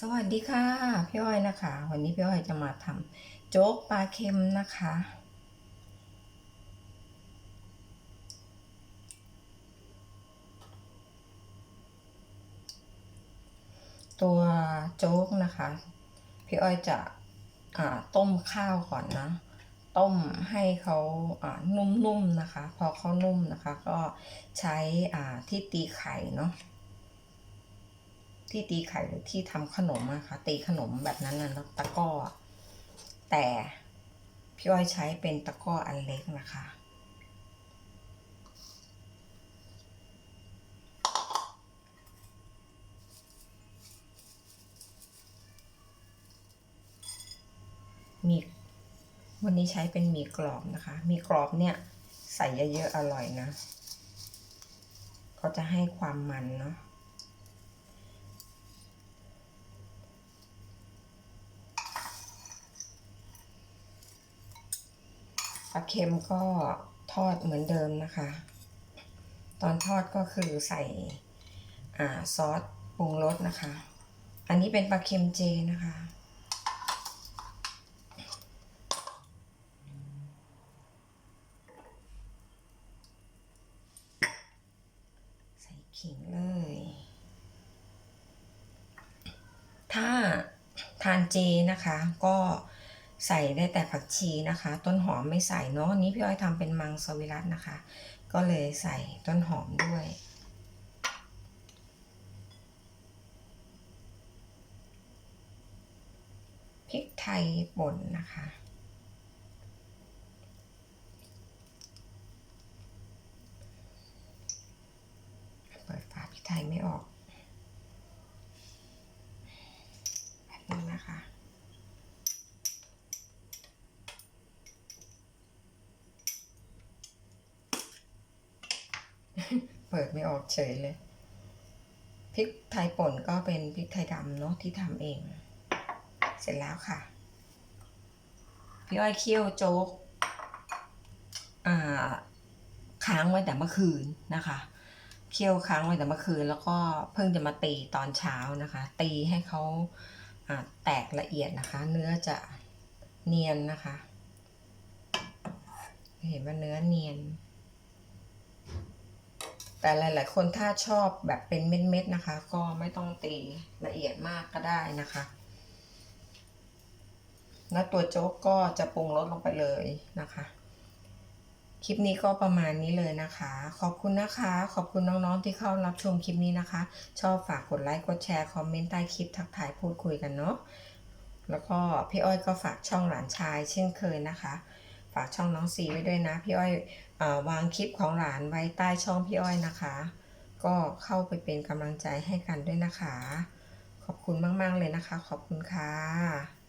สวัสดีค่ะพี่อ้อยนะคะ วันนี้พี่อ้อยจะมาทำโจ๊กปลาเค็มนะคะ ตัวโจ๊กนะคะ พี่อ้อยจะต้มข้าวก่อนนะ ต้มให้เขาอ่านุ่มๆนะคะ พอเขานุ่มนะคะ ก็ใช้อ่าที่ตีไข่เนาะ ที่ตีไข่หรือที่ทำขนมอะค่ะตีขนมแบบนั้นนะตะก้อ แต่พี่อ้อยใช้เป็นตะก้ออันเล็กนะคะ มีวันนี้ใช้เป็นหมีกรอบนะคะ มีกรอบเนี่ยใส่เยอะๆอร่อยนะ เขาจะให้ความมันเนาะ ปลาเค็มก็ทอดเหมือนเดิมนะคะ ตอนทอดก็คือใส่อ่าซอสปรุงรสนะคะ อันนี้เป็นปลาเค็มเจนะคะใส่ขิงเลย ถ้าทานเจนะคะก็ ใส่ได้แต่ผักชีนะคะ ต้นหอมไม่ใส่เนาะอันนี้พี่อ้อยทำเป็นมังสวิรัตนะคะ ก็เลยใส่ต้นหอมด้วยพริกไทยป่นนะคะเปิดฝาพริกไทยไม่ออกแบบนี้นะคะ เปิดไม่ออกเฉยเลย พริกไทยป่นก็เป็นพริกไทยดำเนาะที่ทำเอง เสร็จแล้วค่ะ พี่อ้อยเคี่ยวโจ๊กอ่าค้างไว้แต่เมื่อคืนนะคะ เคี่ยวค้างไว้แต่เมื่อคืน แล้วก็เพิ่งจะมาตีตอนเช้านะคะ ตีให้เขาอ่าแตกละเอียดนะคะ เนื้อจะเนียนนะคะ เห็นว่าเนื้อเนียน แต่หลาย ๆ คนถ้าชอบแบบเป็นเม็ด ๆ นะคะ ก็ไม่ต้องตีละเอียดมากก็ได้นะคะ แล้วตัวโจ๊กก็จะปรุงรสลงไปเลยนะคะ คลิปนี้ก็ประมาณนี้เลยนะคะ ขอบคุณนะคะ ขอบคุณน้อง ๆ ที่เข้ารับชมคลิปนี้นะคะ ชอบฝากกดไลค์ กดแชร์ คอมเมนต์ใต้คลิปทักทายพูดคุยกันเนาะ แล้วก็พี่อ้อยก็ฝากช่องหลานชายเช่นเคยนะคะ ฝากช่องน้องซีไว้ด้วยนะ พี่อ้อยอวางคลิปของหลานไว้ใต้ช่องพี่อ้อยนะคะ ก็เข้าไปเป็นกำลังใจให้กันด้วยนะคะ ขอบคุณมาก ๆ เลยนะคะ ขอบคุณค่ะ